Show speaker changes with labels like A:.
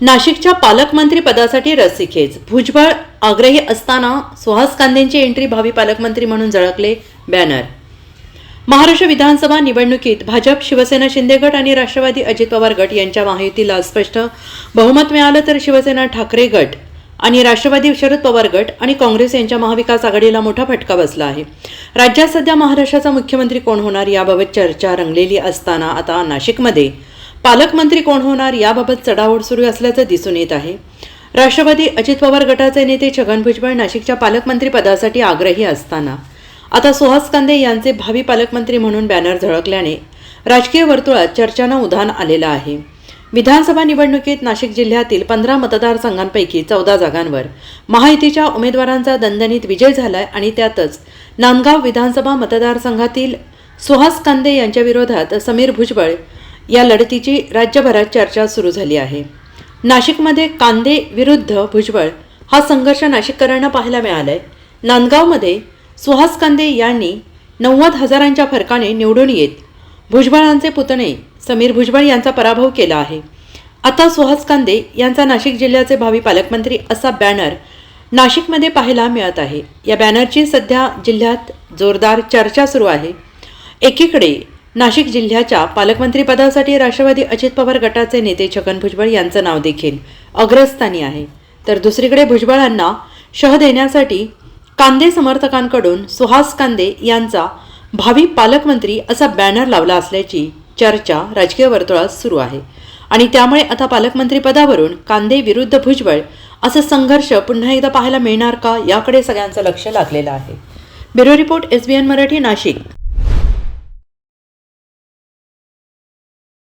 A: नाशिकच्या पालकमंत्री पदासाठी रस्सीखेच. भुजबळ आग्रही असताना सुहास कांदेंची एंट्री भावी पालकमंत्री म्हणून झळकले बॅनर. महाराष्ट्र विधानसभा निवडणुकीत भाजप शिवसेना शिंदे गट आणि राष्ट्रवादी अजित पवार गट यांच्या महायुतीला स्पष्ट. बहुमत मिळालं तर शिवसेना ठाकरे गट आणि राष्ट्रवादी शरद पवार गट आणि काँग्रेस यांच्या महाविकास आघाडीला मोठा फटका बसला आहे. राज्यात सध्या महाराष्ट्राचा मुख्यमंत्री कोण होणार याबाबत चर्चा रंगलेली असताना आता नाशिकमध्ये पालकमंत्री कोण होणार याबाबत चढाओढ सुरू असल्याचं दिसून येत आहे. राष्ट्रवादी अजित पवार गटाचे नेते छगन भुजबळ नाशिकच्या पालकमंत्री पदासाठी आग्रही असताना. आता सुहास कांदे यांचे भावी पालकमंत्री म्हणून बॅनर झळकल्याने राजकीय वर्तुळात चर्चांना उधाण आलेलं आहे. विधानसभा निवडणुकीत नाशिक जिल्ह्यातील पंधरा मतदारसंघांपैकी चौदा जागांवर महायुतीच्या उमेदवारांचा दणदणीत विजय झालाय आणि त्यातच नांदगाव विधानसभा मतदारसंघातील सुहास कांदे यांच्या विरोधात समीर भुजबळ या लढतीची राज्यभरात चर्चा सुरू झाली आहे. नाशिकमध्ये कांदे विरुद्ध भुजबळ हा संघर्ष नाशिककरांना पाहायला मिळालाय. नांदगावमध्ये सुहास कांदे यांनी नव्वद हजारांच्या फरकाने निवडून येत भुजबळांचे पुतणे समीर भुजबळ यांचा पराभव केला आहे. आता सुहास कांदे यांचा नाशिक जिल्ह्याचे भावी पालकमंत्री असा बॅनर नाशिकमध्ये पाहायला मिळत आहे. या बॅनरची सध्या जिल्ह्यात जोरदार चर्चा सुरू आहे. एकीकडे नाशिक जिल्ह्याच्या पालकमंत्रीपदासाठी राष्ट्रवादी अजित पवार गटाचे नेते छगन भुजबळ यांचं नाव देखील अग्रस्थानी आहे. तर दुसरीकडे भुजबळांना शह देण्यासाठी कांदे समर्थकांकडून सुहास कांदे यांचा भावी पालकमंत्री असा बॅनर लावला असल्याची चर्चा राजकीय वर्तुळात सुरू आहे. आणि त्यामुळे आता पालकमंत्रीपदावरून कांदे विरुद्ध भुजबळ असा संघर्ष पुन्हा एकदा पाहायला मिळणार का याकडे सगळ्यांचं लक्ष लागलेलं आहे. Bureau report S B N Marathi Nashik.